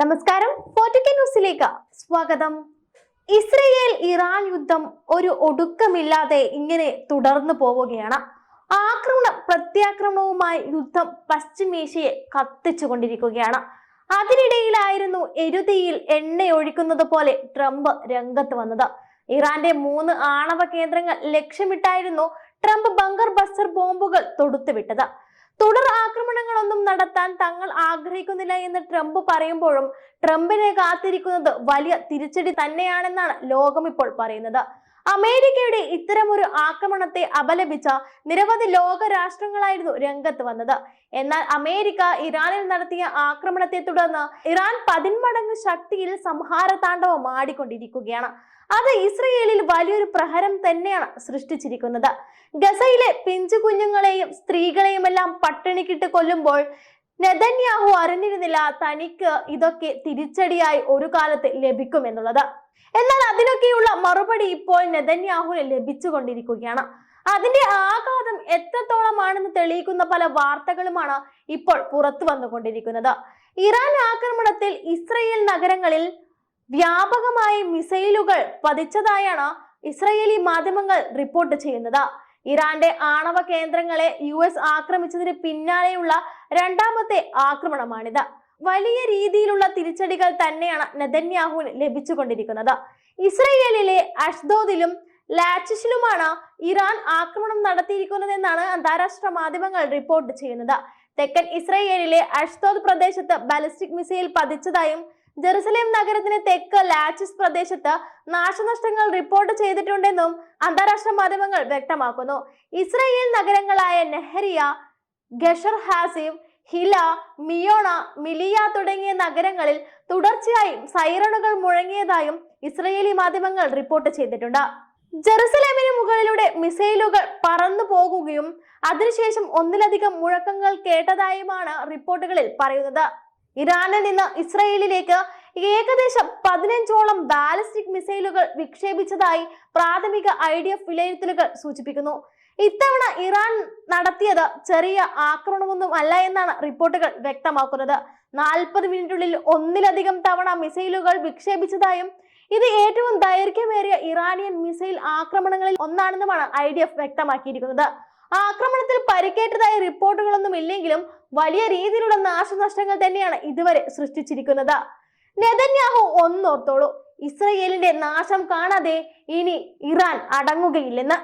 നമസ്കാരം. ഫോർട്ടിക്ക ന്യൂസിലേക്ക് സ്വാഗതം. ഇസ്രയേൽ ഇറാൻ യുദ്ധം ഒരു ഒടുക്കമില്ലാതെ ഇങ്ങനെ തുടർന്നു പോവുകയാണ്. ആക്രമണ പ്രത്യാക്രമണവുമായി യുദ്ധം പശ്ചിമേഷ്യയെ കത്തിച്ചുകൊണ്ടിരിക്കുകയാണ്. അതിനിടയിലായിരുന്നു എരുതിയിൽ എണ്ണയൊഴിക്കുന്നത് പോലെ ട്രംപ് രംഗത്ത് വന്നത്. ഇറാന്റെ മൂന്ന് ആണവ കേന്ദ്രങ്ങൾ ലക്ഷ്യമിട്ടായിരുന്നു ട്രംപ് ബങ്കർ ബസ്റ്റർ ബോംബുകൾ തൊടുത്തുവിട്ടത്. തുടർ ആക്രമണങ്ങളൊന്നും നടത്താൻ തങ്ങൾ ആഗ്രഹിക്കുന്നില്ല എന്ന് ട്രംപ് പറയുമ്പോഴും ട്രംപിനെ കാത്തിരിക്കുന്നത് വലിയ തിരിച്ചടി തന്നെയാണെന്നാണ് ലോകം ഇപ്പോൾ പറയുന്നത്. അമേരിക്കയുടെ ഇത്തരമൊരു ആക്രമണത്തെ അപലപിച്ച നിരവധി ലോക രാഷ്ട്രങ്ങളായിരുന്നു രംഗത്ത് വന്നത്. എന്നാൽ അമേരിക്ക ഇറാനിൽ നടത്തിയ ആക്രമണത്തെ തുടർന്ന് ഇറാൻ പതിന്മടങ്ങ് ശക്തിയിൽ സംഹാര താണ്ഡവം ആടിക്കൊണ്ടിരിക്കുകയാണ്. അത് ഇസ്രയേലിൽ വലിയൊരു പ്രഹരം തന്നെയാണ് സൃഷ്ടിച്ചിരിക്കുന്നത്. ഗസയിലെ പിഞ്ചു കുഞ്ഞുങ്ങളെയും സ്ത്രീകളെയും എല്ലാം പട്ടിണിക്കിട്ട് കൊല്ലുമ്പോൾ നെതന്യാഹു അറിഞ്ഞിരുന്നില്ല തനിക്ക് ഇതൊക്കെ തിരിച്ചടിയായി ഒരു കാലത്ത് ലഭിക്കുമെന്നുള്ളത് എന്നാൽ അതിനൊക്കെയുള്ള മറുപടി ഇപ്പോൾ നെതന്യാഹുവിന് ലഭിച്ചുകൊണ്ടിരിക്കുകയാണ്. അതിന്റെ ആഘാതം എത്രത്തോളമാണെന്ന് തെളിയിക്കുന്ന പല വാർത്തകളുമാണ് ഇപ്പോൾ പുറത്തു വന്നുകൊണ്ടിരിക്കുന്നത്. ഇറാൻ ആക്രമണത്തിൽ ഇസ്രയേൽ നഗരങ്ങളിൽ വ്യാപകമായി മിസൈലുകൾ പതിച്ചതായാണ് ഇസ്രയേലി മാധ്യമങ്ങൾ റിപ്പോർട്ട് ചെയ്യുന്നത്. ഇറാന്റെ ആണവ കേന്ദ്രങ്ങളെ യു എസ് ആക്രമിച്ചതിന് പിന്നാലെയുള്ള രണ്ടാമത്തെ ആക്രമണമാണിത്. വലിയ രീതിയിലുള്ള തിരിച്ചടികൾ തന്നെയാണ് നെതന്യാഹുവിന് ലഭിച്ചുകൊണ്ടിരിക്കുന്നത്. ഇസ്രയേലിലെ അഷ്ദോദിലും ലാച്ചിഷിലുമാണ് ഇറാൻ ആക്രമണം നടത്തിയിരിക്കുന്നതെന്നാണ് അന്താരാഷ്ട്ര മാധ്യമങ്ങൾ റിപ്പോർട്ട് ചെയ്യുന്നത്. തെക്കൻ ഇസ്രയേലിലെ അഷ്ദോദ് പ്രദേശത്ത് ബാലിസ്റ്റിക് മിസൈൽ പതിച്ചതായും ജെറുസലേം നഗരത്തിന് തെക്ക് ലാച്ചിസ് പ്രദേശത്ത് നാശനഷ്ടങ്ങൾ റിപ്പോർട്ട് ചെയ്തിട്ടുണ്ടെന്നും അന്താരാഷ്ട്ര മാധ്യമങ്ങൾ വ്യക്തമാക്കുന്നു. Israel നഗരങ്ങളായ Nahariya Gesher Haziv Hila Meona Mi'ilya തുടങ്ങിയ നഗരങ്ങളിൽ തുടർച്ചയായും സൈറണുകൾ മുഴങ്ങിയതായും ഇസ്രയേലി മാധ്യമങ്ങൾ റിപ്പോർട്ട് ചെയ്തിട്ടുണ്ട്. ജെറുസലേമിന് മുകളിലൂടെ മിസൈലുകൾ പറന്നു പോകുകയും അതിനുശേഷം ഒന്നിലധികം മുഴക്കങ്ങൾ കേട്ടതായുമാണ് റിപ്പോർട്ടുകളിൽ പറയുന്നത്. ഇറാനിൽ നിന്ന് ഇസ്രയേലിലേക്ക് ഏകദേശം പതിനഞ്ചോളം ബാലിസ്റ്റിക് മിസൈലുകൾ വിക്ഷേപിച്ചതായി പ്രാഥമിക ഐ ഡി എഫ് വിലയിരുത്തലുകൾ സൂചിപ്പിക്കുന്നു. ഇത്തവണ ഇറാൻ നടത്തിയത് ചെറിയ ആക്രമണമൊന്നും അല്ല എന്നാണ് റിപ്പോർട്ടുകൾ വ്യക്തമാക്കുന്നത്. നാൽപ്പത് മിനിറ്റിനുള്ളിൽ ഒന്നിലധികം തവണ മിസൈലുകൾ വിക്ഷേപിച്ചതായും ഇത് ഏറ്റവും ദൈർഘ്യമേറിയ ഇറാനിയൻ മിസൈൽ ആക്രമണങ്ങളിൽ ഒന്നാണെന്നുമാണ് ഐ വ്യക്തമാക്കിയിരിക്കുന്നത്. ആക്രമണത്തിൽ പരിക്കേറ്റതായ റിപ്പോർട്ടുകളൊന്നും ഇല്ലെങ്കിലും വലിയ രീതിയിലുള്ള നാശനഷ്ടങ്ങൾ തന്നെയാണ് ഇതുവരെ സൃഷ്ടിച്ചിരിക്കുന്നത്. നെതന്യാഹു ഒന്നോർത്തോളൂ. ഇസ്രയേലിന്റെ നാശം കാണാതെ ഇനി ഇറാൻ അടങ്ങുകയില്ലെന്ന്.